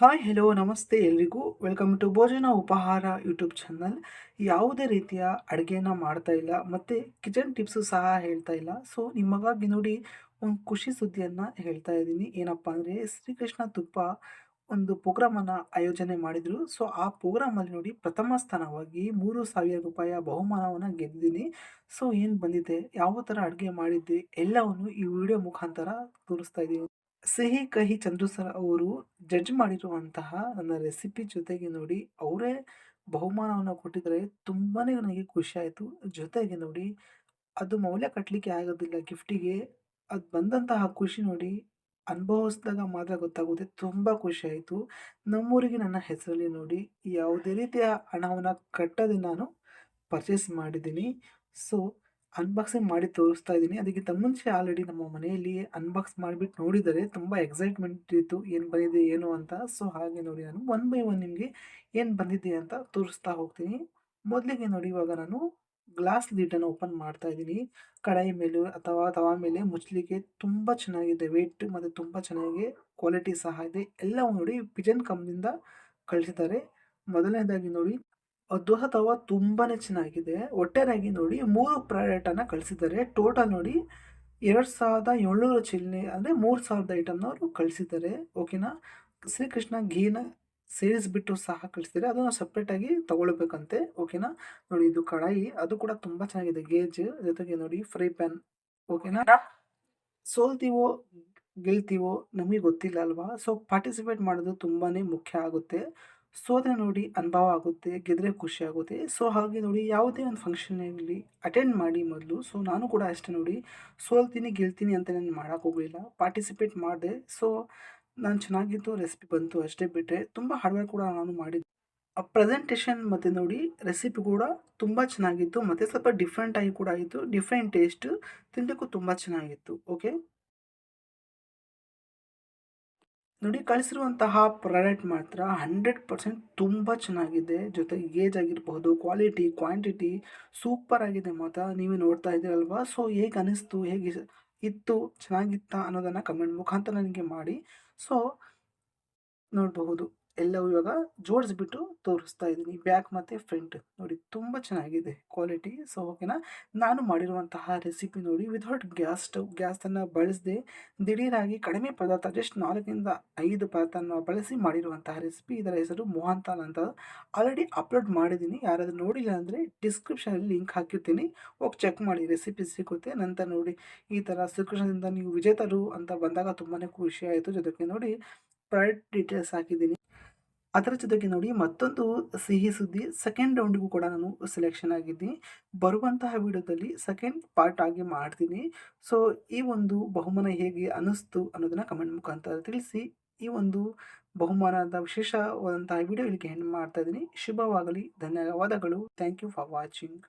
Hi hello ನಮಸ್ತೆ ಎಲ್ರಿಗೂ. Welcome to ಭೋಜನ ಉಪಹಾರ ಯೂಟ್ಯೂಬ್ ಚಾನಲ್ ಯಾವುದೇ ರೀತಿಯ ಅಡುಗೆನ ಮಾಡ್ತಾ ಇಲ್ಲ, ಮತ್ತು ಕಿಚನ್ ಟಿಪ್ಸು ಸಹ ಹೇಳ್ತಾ ಇಲ್ಲ. ಸೊ ನಿಮಗಾಗಿ ನೋಡಿ ಒಂದು ಖುಷಿ ಸುದ್ದಿಯನ್ನು ಹೇಳ್ತಾ ಇದ್ದೀನಿ. ಏನಪ್ಪ ಅಂದರೆ, ಶ್ರೀಕೃಷ್ಣ ತುಪ್ಪ ಒಂದು ಪ್ರೋಗ್ರಾಮನ್ನು ಆಯೋಜನೆ ಮಾಡಿದರು. ಸೊ ಆ ಪ್ರೋಗ್ರಾಮಲ್ಲಿ ನೋಡಿ ಪ್ರಥಮ ಸ್ಥಾನವಾಗಿ ಮೂರು ಸಾವಿರ ರೂಪಾಯಿಯ ಬಹುಮಾನವನ್ನು ಗೆದ್ದಿದ್ದೀನಿ. ಸೊ ಏನು ಬಂದಿದೆ, ಯಾವ ಥರ ಅಡುಗೆ ಮಾಡಿದ್ದೆ, ಎಲ್ಲವನ್ನು ಈ ವಿಡಿಯೋ ಮುಖಾಂತರ ತೋರಿಸ್ತಾ ಇದ್ದೀನಿ. ಸಿಹಿ, ಕಹಿ ಚಂದ್ರು ಸರ್ ಅವರು ಜಡ್ಜ್ ಮಾಡಿರುವಂತಹ ನನ್ನ ರೆಸಿಪಿ ಜೊತೆಗೆ ನೋಡಿ ಅವರೇ ಬಹುಮಾನವನ್ನು ಕೊಟ್ಟಿದ್ದಾರೆ. ತುಂಬಾ ನನಗೆ ಖುಷಿಯಾಯಿತು. ಜೊತೆಗೆ ನೋಡಿ ಅದು ಮೌಲ್ಯ ಕಟ್ಟಲಿಕ್ಕೆ ಆಗೋದಿಲ್ಲ. ಗಿಫ್ಟಿಗೆ ಅದು ಬಂದಂತಹ ಖುಷಿ ನೋಡಿ ಅನುಭವಿಸಿದಾಗ ಮಾತ್ರ ಗೊತ್ತಾಗುತ್ತೆ. ತುಂಬ ಖುಷಿಯಾಯಿತು. ನಮ್ಮೂರಿಗೆ ನನ್ನ ಹೆಸರಲ್ಲಿ ನೋಡಿ ಯಾವುದೇ ರೀತಿಯ ಹಣವನ್ನು ಕಟ್ಟದೆ ನಾನು ಪರ್ಚೇಸ್ ಮಾಡಿದ್ದೀನಿ. ಸೊ ಅನ್ಬಾಕ್ಸಿಂಗ್ ಮಾಡಿ ತೋರಿಸ್ತಾ ಇದ್ದೀನಿ. ಅದಕ್ಕಿಂತ ಮುಂಚೆ ಆಲ್ರೆಡಿ ನಮ್ಮ ಮನೆಯಲ್ಲಿ ಅನ್ಬಾಕ್ಸ್ ಮಾಡಿಬಿಟ್ಟು ನೋಡಿದರೆ ತುಂಬ ಎಕ್ಸೈಟ್ಮೆಂಟ್ ಇತ್ತು. ಏನು ಬಂದಿದೆ, ಏನು ಅಂತ. ಸೊ ಹಾಗೆ ನೋಡಿ ನಾನು ಒನ್ ಬೈ ಒನ್ ನಿಮಗೆ ಏನು ಬಂದಿದೆ ಅಂತ ತೋರಿಸ್ತಾ ಹೋಗ್ತೀನಿ. ಮೊದಲಿಗೆ ನೋಡಿ, ಇವಾಗ ನಾನು ಗ್ಲಾಸ್ ಲೀಡನ್ನು ಓಪನ್ ಮಾಡ್ತಾ ಇದ್ದೀನಿ. ಕಡಾಯಿ ಮೇಲೆ ಅಥವಾ ತವಾ ಮೇಲೆ ಮುಚ್ಚಲಿಕ್ಕೆ ತುಂಬ ಚೆನ್ನಾಗಿದೆ. ವೆಯ್ಟ್ ಮತ್ತು ತುಂಬ ಚೆನ್ನಾಗಿ ಕ್ವಾಲಿಟಿ ಸಹ ಇದೆ. ಎಲ್ಲವೂ ನೋಡಿ ಪಿಜನ್ ಕಂಪ್ನಿಂದ ಕಳಿಸಿದ್ದಾರೆ. ಮೊದಲನೇದಾಗಿ ನೋಡಿ ಅಥವಾ ತುಂಬಾ ಚೆನ್ನಾಗಿದೆ. ಒಟ್ಟಾರೆಯಾಗಿ ನೋಡಿ ಮೂರು ಪ್ರಾಡಕ್ಟನ್ನು ಕಳಿಸಿದ್ದಾರೆ. ಟೋಟಲ್ ನೋಡಿ ಎರಡು ಸಾವಿರದ ಏಳ್ನೂರು ಚಿಲ್ಲಿ ಅಂದರೆ ಮೂರು ಸಾವಿರದ ಐಟಮ್ನವರು ಕಳಿಸಿದ್ದಾರೆ. ಓಕೆನಾ ಶ್ರೀಕೃಷ್ಣ ಘೀನ ಸೇರಿಸ್ಬಿಟ್ಟು ಸಹ ಕಳಿಸಿದ್ದಾರೆ. ಅದನ್ನು ಸಪ್ರೇಟಾಗಿ ತೊಗೊಳ್ಬೇಕಂತೆ. ಓಕೆನಾ ನೋಡಿ ಇದು ಕಡಾಯಿ. ಅದು ಕೂಡ ತುಂಬ ಚೆನ್ನಾಗಿದೆ. ಗೇಜ್, ಜೊತೆಗೆ ನೋಡಿ ಫ್ರೈ ಪ್ಯಾನ್. ಓಕೆನಾ ಸೋಲ್ತೀವೋ, ಗೆಲ್ತೀವೋ ನಮಗೆ ಗೊತ್ತಿಲ್ಲ ಅಲ್ವಾ? ಸೊ ಪಾರ್ಟಿಸಿಪೇಟ್ ಮಾಡೋದು ತುಂಬಾ ಮುಖ್ಯ ಆಗುತ್ತೆ. ಸೋದ್ರೆ ನೋಡಿ ಅನುಭವ ಆಗುತ್ತೆ, ಗೆದ್ರೆ ಖುಷಿ ಆಗುತ್ತೆ. ಸೊ ಹಾಗೆ ನೋಡಿ ಯಾವುದೇ ಒಂದು ಫಂಕ್ಷನ್ ಆಗಲಿ ಅಟೆಂಡ್ ಮಾಡಿ ಮೊದಲು. ಸೊ ನಾನು ಕೂಡ ಅಷ್ಟೇ ನೋಡಿ ಸೋಲ್ತೀನಿ, ಗೆಲ್ತೀನಿ ಅಂತ ನಾನು ಮಾಡೋಕೆ ಹೋಗಲಿಲ್ಲ. ಪಾರ್ಟಿಸಿಪೇಟ್ ಮಾಡಿದೆ. ಸೊ ನಾನು ಚೆನ್ನಾಗಿತ್ತು ರೆಸಿಪಿ ಬಂತು ಅಷ್ಟೇ ಬಿಟ್ಟರೆ ತುಂಬ ಹಾರ್ಡ್ವೇರ್ ಕೂಡ ನಾನು ಮಾಡಿದ್ದೆ ಆ ಪ್ರೆಸೆಂಟೇಷನ್ ಮತ್ತು ನೋಡಿ ರೆಸಿಪಿ ಕೂಡ ತುಂಬ ಚೆನ್ನಾಗಿತ್ತು. ಮತ್ತು ಸ್ವಲ್ಪ ಡಿಫ್ರೆಂಟಾಗಿ ಕೂಡ ಆಯಿತು. ಡಿಫ್ರೆಂಟ್ ಟೇಸ್ಟ್ ತಿನ್ನಲಿಕ್ಕೂ ತುಂಬ ಚೆನ್ನಾಗಿತ್ತು. ಓಕೆ ನೋಡಿ, ಕಳಿಸಿರುವಂತಹ ಪ್ರಾಡಕ್ಟ್ ಮಾತ್ರ ಹಂಡ್ರೆಡ್ ಪರ್ಸೆಂಟ್ ತುಂಬ ಚೆನ್ನಾಗಿದೆ. ಜೊತೆಗೆ ಏಜ್ ಆಗಿರಬಹುದು ಕ್ವಾಲಿಟಿ ಕ್ವಾಂಟಿಟಿ ಸೂಪರ್ ಆಗಿದೆ ಮಾತ್ರ. ನೀವೇ ನೋಡ್ತಾ ಇದ್ದೀರಲ್ವಾ? ಸೊ ಹೇಗೆ ಅನಿಸ್ತು, ಹೇಗೆ ಇತ್ತು, ಚೆನ್ನಾಗಿತ್ತಾ ಅನ್ನೋದನ್ನು ಕಮೆಂಟ್ ಮುಖಾಂತರ ನನಗೆ ಮಾಡಿ. ಸೊ ನೋಡಬಹುದು. ಎಲ್ಲವೂ ಇವಾಗ ಜೋಡಿಸ್ಬಿಟ್ಟು ತೋರಿಸ್ತಾ ಇದ್ದೀನಿ. ಬ್ಯಾಕ್ ಮತ್ತು ಫ್ರಂಟ್. ನೋಡಿ, ತುಂಬ ಚೆನ್ನಾಗಿದೆ ಕ್ವಾಲಿಟಿ. ಸೊ ಓಕೆನಾ ನಾನು ಮಾಡಿರುವಂತಹ ರೆಸಿಪಿ ನೋಡಿ ವಿಥೌಟ್ ಗ್ಯಾಸ್ ಸ್ಟವ್ ಗ್ಯಾಸನ್ನು ಬಳಸದೆ ದಿಢೀರಾಗಿ ಕಡಿಮೆ ಪದಾರ್ಥ ಜಸ್ಟ್ ನಾಲ್ಕರಿಂದ ಐದು ಪದಾರ್ಥನ ಬಳಸಿ ಮಾಡಿರುವಂತಹ ರೆಸಿಪಿ. ಇದರ ಹೆಸರು ಮೋಹನ್ತಾಲ್ ಅಂತ. ಆಲ್ರೆಡಿ ಅಪ್ಲೋಡ್ ಮಾಡಿದ್ದೀನಿ. ಯಾರಾದರೂ ನೋಡಿಲ್ಲ ಅಂದರೆ ಡಿಸ್ಕ್ರಿಪ್ಷನಲ್ಲಿ ಲಿಂಕ್ ಹಾಕಿರ್ತೀನಿ. ಹೋಗಿ ಚೆಕ್ ಮಾಡಿ ರೆಸಿಪಿ ಸಿಗುತ್ತೆ. ನಂತರ ನೋಡಿ, ಈ ಥರ ಶ್ರೀಕೃಷ್ಣದಿಂದ ನೀವು ವಿಜೇತರು ಅಂತ ಬಂದಾಗ ತುಂಬಾ ಖುಷಿ ಆಯಿತು. ಜೊತೆಗೆ ನೋಡಿ ಪ್ರಾಡಕ್ಟ್ ಡೀಟೇಲ್ಸ್ ಹಾಕಿದ್ದೀನಿ. ಅದರ ಜೊತೆಗೆ ನೋಡಿ ಮತ್ತೊಂದು ಸಿಹಿ ಸುದ್ದಿ ಸೆಕೆಂಡ್ ರೌಂಡಿಗೂ ಕೂಡ ನಾನು ಸೆಲೆಕ್ಷನ್ ಆಗಿದ್ದೀನಿ. ಬರುವಂತಹ ವಿಡಿಯೋದಲ್ಲಿ ಸೆಕೆಂಡ್ ಪಾರ್ಟ್ ಆಗಿ ಮಾಡ್ತೀನಿ. ಸೊ ಈ ಒಂದು ಬಹುಮಾನ ಹೇಗೆ ಅನ್ನಿಸ್ತು ಅನ್ನೋದನ್ನು ಕಮೆಂಟ್ ಮುಖಾಂತರ ತಿಳಿಸಿ. ಈ ಒಂದು ಬಹುಮಾನದ ವಿಶೇಷವಾದಂತಹ ವಿಡಿಯೋ ಇಲ್ಲಿಗೆ ಹೆಣ್ಣು ಮಾಡ್ತಾ ಇದ್ದೀನಿ. ಶುಭವಾಗಲಿ, ಧನ್ಯವಾದಗಳು. Thank you for watching